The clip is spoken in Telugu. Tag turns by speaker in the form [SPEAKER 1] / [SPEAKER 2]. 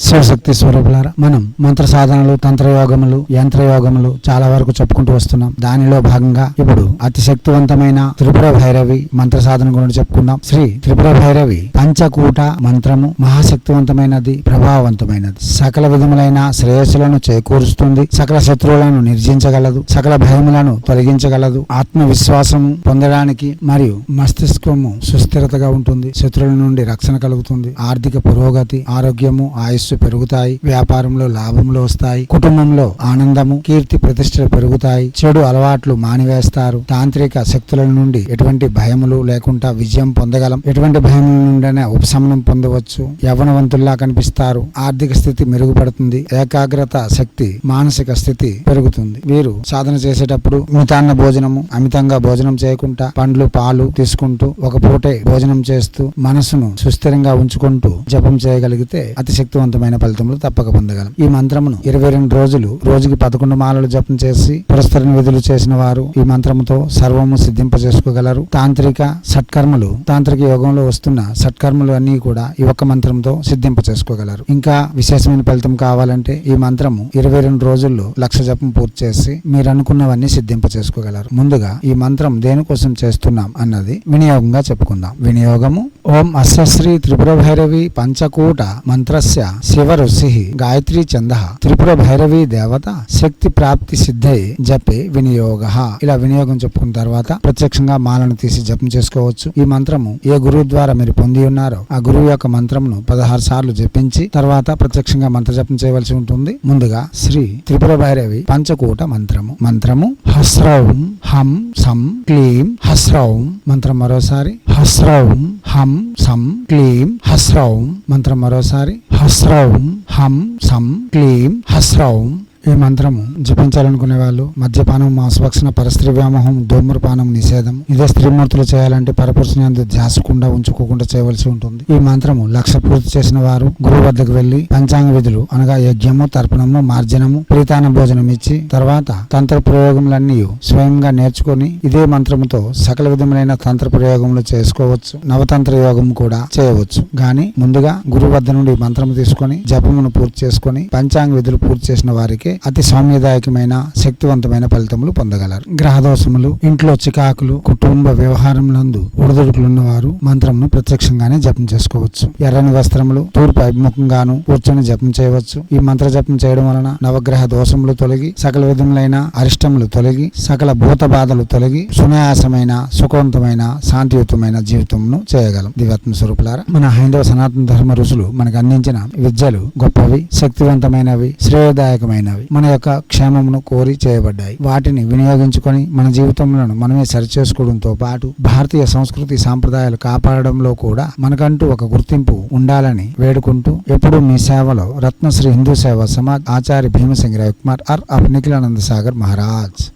[SPEAKER 1] శివశక్తి స్వరూపులారా మనం మంత్ర సాధనలు తంత్రయోగములు యంత్రయోగములు చాలా వరకు చెప్పుకుంటూ వస్తున్నాం. దానిలో భాగంగా ఇప్పుడు అతి శక్తివంతమైన త్రిపుర భైరవి మంత్ర సాధన గురించి చెప్పుకుందాం. శ్రీ త్రిపుర భైరవి పంచకూట మంత్రము మహాశక్తివంతమైనది ప్రభావవంతమైనది. సకల విధములైన శ్రేయస్సులను చేకూరుస్తుంది. సకల శత్రువులను నిర్జించగలదు. సకల భయములను తొలగించగలదు. ఆత్మవిశ్వాసం పొందడానికి మరియు మస్తిష్కము సుస్థిరతగా ఉంటుంది. శత్రువుల నుండి రక్షణ కలుగుతుంది. ఆర్థిక పురోగతి ఆరోగ్యము ఆయుష్ ఆయుస్సు పెరుగుతాయి వ్యాపారంలో లాభములు వస్తాయి కుటుంబంలో ఆనందము కీర్తి ప్రతిష్టలు పెరుగుతాయి చెడు అలవాట్లు మానివేస్తారు. తాంత్రిక శక్తుల నుండి ఎటువంటి భయములు లేకుండా విజయం పొందగలం. ఎటువంటి భయముల నుండి ఉపశమనం పొందవచ్చు. యవనవంతుల్లా కనిపిస్తారు. ఆర్థిక స్థితి మెరుగుపడుతుంది. ఏకాగ్రత శక్తి మానసిక స్థితి పెరుగుతుంది. వీరు సాధన చేసేటప్పుడు మితాన్న భోజనము అమితంగా భోజనం చేయకుండా పండ్లు పాలు తీసుకుంటూ ఒక పూటే భోజనం చేస్తూ మనసును సుస్థిరంగా ఉంచుకుంటూ జపం చేయగలిగితే అతి విజయవంతమైన ఫలితములు తప్పక పొందగలం. ఈ మంత్రమును ఇరవై రెండు రోజులు రోజుకి పదకొండు మాలలు జపం చేసి పురస్కరణ విధులు చేసిన వారు ఈ మంత్రముతో సర్వము సిద్ధింప చేసుకోగలరు తాంత్రిక సత్కర్మలు తాంత్రిక యోగంలో వస్తున్న సత్కర్మలు అన్ని కూడా ఈ ఒక్క మంత్రంతో సిద్ధింప చేసుకోగలరు ఇంకా విశేషమైన ఫలితం కావాలంటే ఈ మంత్రము ఇరవై రెండు రోజుల్లో లక్ష జపం పూర్తి చేసి మీరు అనుకున్నవన్నీ సిద్ధింప చేసుకోగలరు ముందుగా ఈ మంత్రం దేనికోసం చేస్తున్నాం అన్నది వినియోగంగా చెప్పుకుందాం. వినియోగము ఓం అస్సశ్రీ త్రిపుర భైరవి పంచకూట మంత్రస్య శివ ఋషి గాయత్రీ చంద త్రిపుర భైరవి దేవత శక్తి ప్రాప్తి సిద్ధై జపే వినియోగ. ఇలా వినియోగం చెప్పుకున్న తర్వాత ప్రత్యక్షంగా మాలను తీసి జపం చేసుకోవచ్చు. ఈ మంత్రము ఏ గురువు ద్వారా మీరు పొంది ఉన్నారో ఆ గురువు యొక్క మంత్రమును పదహారు సార్లు జపించి తర్వాత ప్రత్యక్షంగా మంత్ర జపం చేయవలసి ఉంటుంది. ముందుగా శ్రీ త్రిపుర భైరవి పంచకూట మంత్రము. మంత్రము హస్రౌం హం సం క్లీం హస్రౌం. మంత్రం మరోసారి హస్రౌం హం సం క్లీం హస్రౌం. మంత్రం మరోసారి హస్రౌం హం సం క్లీం హస్రౌం ఈ మంత్రము జపించాలనుకునే వాళ్ళు మద్యపానం మాంసభక్షణ పరస్త్రీ వ్యామోహం ధూమ్రపానం నిషేధం ఇదే స్త్రీమూర్తులు చేయాలంటే పరపురుషుని అందు ధ్యాసకుండా ఉంచుకోకుండా చేయవలసి ఉంటుంది. ఈ మంత్రము లక్ష పూర్తి చేసిన వారు గురువు వద్దకు వెళ్ళి పంచాంగ విధులు అనగా యజ్ఞము తర్పణము మార్జనము ప్రీతాన భోజనం ఇచ్చి తర్వాత తంత్ర ప్రయోగములన్నీ స్వయంగా నేర్చుకొని ఇదే మంత్రముతో సకల విధములైన తంత్ర ప్రయోగములు చేసుకోవచ్చు. నవతంత్ర యోగం కూడా చేయవచ్చు. గాని ముందుగా గురువు వద్ద నుండి మంత్రము తీసుకొని జపమును పూర్తి చేసుకొని పంచాంగ విధులు పూర్తి చేసిన వారికి అతి సౌమ్యదాయకమైన శక్తివంతమైన ఫలితములు పొందగలరు. గ్రహ దోషములు ఇంట్లో చికాకులు కుటుంబ వ్యవహారములందు ఒడిదుడుకులున్న వారు మంత్రమును ప్రత్యక్షంగానే జపం చేసుకోవచ్చు. ఎర్రని వస్త్రములు తూర్పు అభిముఖంగాను కూర్చొని జపం చేయవచ్చు. ఈ మంత్ర జపం చేయడం వలన నవగ్రహ దోషములు తొలగి సకల విధములైన అరిష్టములు తొలగి సకల భూత బాధలు తొలగి సునాయాసమైన సుఖవంతమైన శాంతియుతమైన జీవితమును చేయగలం. దివ్యాత్మ స్వరూపులారా మన హైందవ సనాతన ధర్మ ఋషులు మనకు అందించిన విద్యలు గొప్పవి శక్తివంతమైనవి శ్రేయదాయకమైనవి. మన యొక్క క్షేమమును కోరి చేయబడ్డాయి. వాటిని వినియోగించుకొని మన జీవితంలో మనమే సరిచేసుకోవడంతో పాటు భారతీయ సంస్కృతి సాంప్రదాయాలు కాపాడడంలో కూడా మనకంటూ ఒక గుర్తింపు ఉండాలని వేడుకుంటూ ఎప్పుడు మీ సేవలో రత్నశ్రీ హిందూ సేవ సమాజ్ ఆచార్య భీమసింగ్ రవికుమార్ ఆర్ ఆఫ్ నిఖిలానంద సాగర్ మహారాజ్.